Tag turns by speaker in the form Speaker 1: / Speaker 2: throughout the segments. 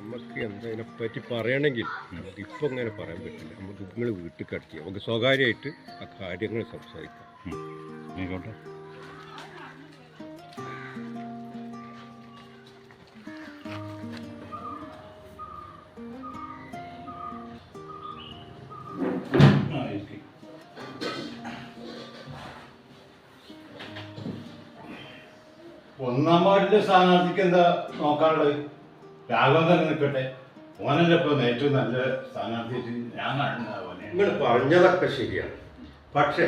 Speaker 1: നമുക്ക് എന്തതിനെ പറ്റി പറയണമെങ്കിൽ നമുക്ക് ഇപ്പം അങ്ങനെ പറയാൻ പറ്റില്ല. നമുക്ക് നിങ്ങൾ വീട്ടിൽ കടക്കുക നമുക്ക് സ്വകാര്യമായിട്ട് ആ കാര്യങ്ങൾ സംസാരിക്കാം.
Speaker 2: ആയിക്കോട്ടെ. ഒന്നാം വാർഡിലെ സ്ഥാനാർത്ഥിക്ക് എന്താ നോക്കാനുള്ളത്? രാഘവൻ തന്നെ നിൽക്കട്ടെ. ഓനല്ലേ ഇപ്പൊ ഏറ്റവും നല്ല സ്ഥാനാർത്ഥി ഞാൻ കാണുന്നത്
Speaker 1: നിങ്ങൾ പറഞ്ഞതൊക്കെ ശരിയാണ്. പക്ഷേ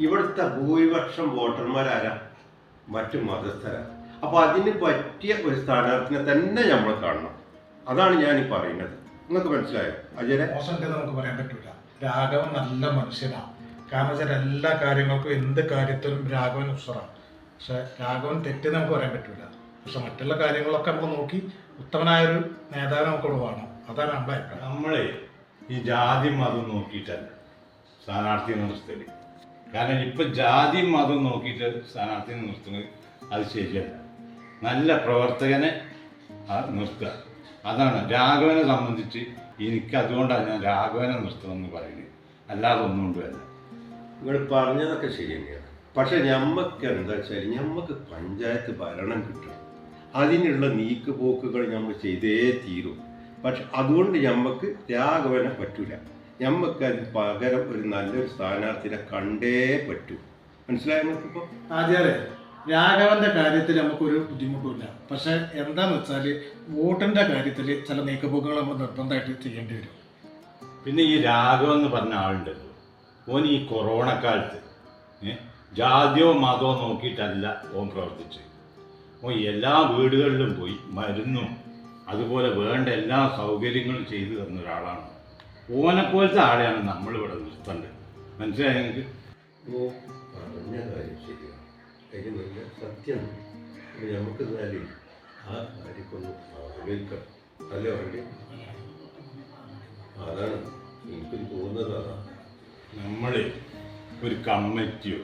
Speaker 1: ഇവിടുത്തെ ഭൂരിപക്ഷം വോട്ടർമാരാരാ? മറ്റു മതസ്ഥരാ. അപ്പൊ അതിന് പറ്റിയ ഒരു സ്ഥാനാർത്ഥിനെ തന്നെ നമ്മൾ കാണണം. അതാണ് ഞാൻ ഈ പറയുന്നത്. നിങ്ങൾക്ക് മനസ്സിലായോ? അജയനെ?
Speaker 3: മോശമൊക്കെ നമുക്ക് പറയാൻ പറ്റൂല. രാഘവൻ നല്ല മനുഷ്യനാണ് കാരണം വെച്ചാൽ എല്ലാ കാര്യങ്ങൾക്കും എന്ത് കാര്യത്തിലും രാഘവൻ ഉഷറാണ്. പക്ഷെ രാഘവൻ തെറ്റെന്ന് നമുക്ക് പറയാൻ പറ്റില്ല പക്ഷെ മറ്റുള്ള കാര്യങ്ങളൊക്കെ നമുക്ക് നോക്കി ഉത്തമനായൊരു നേതാവ് നമുക്കോട് വേണം അതാണ് നമ്മുടെ അഭിപ്രായം.
Speaker 2: നമ്മളെ ഈ ജാതി മതം നോക്കിയിട്ടല്ല സ്ഥാനാർത്ഥിയെ നിർത്തൽ കാരണം ഇപ്പൊ ജാതി മതം നോക്കിയിട്ട് സ്ഥാനാർത്ഥിയെ നിർത്തുന്നത് അത് ശരിയല്ല. നല്ല പ്രവർത്തകനെ നിർത്തുക. അതാണ് രാഘവനെ സംബന്ധിച്ച് എനിക്ക് അതുകൊണ്ടാണ് ഞാൻ രാഘവനെ നിർത്തണമെന്ന് പറയുന്നത്. അല്ലാതെ ഒന്നും കൊണ്ടുമല്ല
Speaker 1: നിങ്ങൾ പറഞ്ഞതൊക്കെ ശരി തന്നെയാണ് പക്ഷെ ഞമ്മക്ക് എന്താ വെച്ചാൽ ഞമ്മക്ക് പഞ്ചായത്ത് ഭരണം കിട്ടണം. അതിനുള്ള നീക്കുപോക്കുകൾ നമ്മൾ ചെയ്തേ തീരും. പക്ഷെ അതുകൊണ്ട് ഞമ്മക്ക് രാഘവനെ പറ്റൂല. ഞമ്മക്ക് അതിന് പകരം ഒരു നല്ലൊരു സ്ഥാനാർത്ഥിനെ കണ്ടേ പറ്റൂ. മനസ്സിലായ നിങ്ങൾക്കിപ്പോൾ
Speaker 3: ആദ്യാലേ രാഘവന്റെ കാര്യത്തിൽ നമുക്കൊരു ബുദ്ധിമുട്ടില്ല പക്ഷെ എന്താന്ന് വെച്ചാൽ വോട്ടിന്റെ കാര്യത്തിൽ ചില നീക്കുപോക്കുകൾ നമ്മൾ നിർബന്ധമായിട്ട് ചെയ്യേണ്ടി വരും.
Speaker 2: പിന്നെ ഈ രാഘവൻ എന്ന് പറഞ്ഞ ആളുണ്ടല്ലോ. ഓൻ ഈ കൊറോണ കാലത്ത് ഏ, ജാതിയോ മതമോ നോക്കിയിട്ടല്ല ഓം പ്രവർത്തിച്ച് ഓ എല്ലാ വീടുകളിലും പോയി മരുന്നും അതുപോലെ വേണ്ട എല്ലാ സൗകര്യങ്ങളും ചെയ്തു തന്ന ഒരാളാണ്. ഓനെപ്പോലത്തെ ആളെയാണ് നമ്മളിവിടെ നിർത്തേണ്ടത്. മനസ്സിലായ നിങ്ങൾക്ക്?
Speaker 1: ഓ പറഞ്ഞ കാര്യം ശരിയാണ് അതിന് നല്ല സത്യം. നമുക്ക് എന്നാലേ ആ കാര്യക്കൊന്ന് ആലോചിക്കണം. അല്ലേ വേണ്ടി അതാണ്. എനിക്കും തോന്നുന്നത് അതാണ്.
Speaker 2: നമ്മൾ ഒരു കമ്മിറ്റിയോ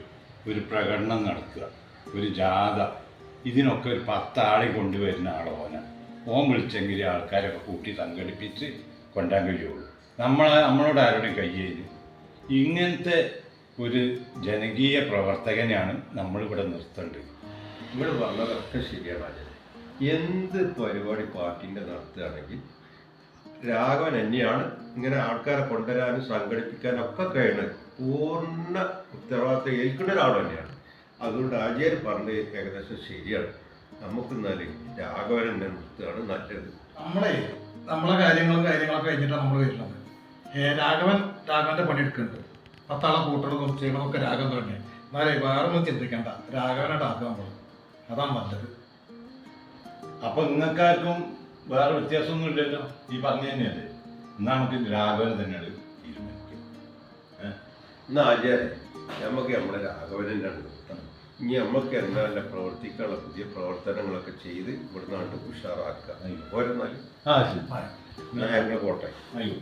Speaker 2: ഒരു പ്രകടനം നടത്തുക ഒരു ജാഥ. ഇതിനൊക്കെ ഒരു പത്താളെ കൊണ്ടുവരുന്ന ആൾ ഓന. ഓൻ വിളിച്ചെങ്കിൽ ആൾക്കാരൊക്കെ കൂട്ടി സംഘടിപ്പിച്ച് കൊണ്ടാൻ കഴിയുള്ളൂ. നമ്മളെ നമ്മളോട് ആരോടും കയ്യേൽ. ഇങ്ങനത്തെ ഒരു ജനകീയ പ്രവർത്തകനെയാണ് നമ്മളിവിടെ നിർത്തേണ്ടത്.
Speaker 1: നിങ്ങൾ പറഞ്ഞതൊക്കെ ശരിയാണ് എന്ത് പരിപാടി പാർട്ടിന്റെ നടത്തുകയാണെങ്കിൽ രാഘവൻ തന്നെയാണ് ഇങ്ങനെ ആൾക്കാരെ കൊണ്ടുവരാനും സംഘടിപ്പിക്കാനും ഒക്കെ കഴിയുന്നത്. പൂർണ ഉത്തരവാദിത്തം ഏൽക്കുന്ന ഒരാൾ തന്നെയാണ്. അതുകൊണ്ട് ആചാര്യ പറഞ്ഞത് ഏകദേശം ശരിയാണ്. നമുക്ക് എന്നാൽ രാഘവൻ തന്നെ നിർത്തുകയാണ് നല്ലത്.
Speaker 3: നമ്മളെ നമ്മളെ കാര്യങ്ങളും കാര്യങ്ങളൊക്കെ കഴിഞ്ഞിട്ടാണ് നമ്മൾ വരുന്നത്. ഏ, രാഘവൻ രാഘവന്റെ പണിയെടുക്കുന്നുണ്ട് പത്താളം കൂട്ടണതും ചെയ്യണമൊക്കെ രാഘവൻ തന്നെ. എന്നാലേ വേറെ ഒന്നും ചിന്തിക്കണ്ട. രാഘവനായിട്ട് ആക്കാൻ പോകും അതാണ് നല്ലത്.
Speaker 2: അപ്പൊ നിങ്ങൾക്കാർക്കും വേറെ വ്യത്യാസമൊന്നും ഇല്ലല്ലോ. ഈ പറഞ്ഞു തന്നെയല്ലേ? എന്നാ നമുക്ക് രാഘവൻ തന്നെയാണ് തീരുമാനിക്കുക.
Speaker 1: എന്നാ ആചാര്യ നമുക്ക് നമ്മുടെ രാഘവനെ ഇനി നമുക്ക് എന്തായാലും പ്രവർത്തിക്കാനുള്ള പുതിയ പ്രവർത്തനങ്ങളൊക്കെ ചെയ്ത് ഇവിടുന്ന് ഉഷാറാക്കുക. ഓരോന്നാലും
Speaker 2: ആ ശരി.
Speaker 1: ഞാൻ ഞങ്ങൾ പോട്ടെ.
Speaker 2: അയ്യോ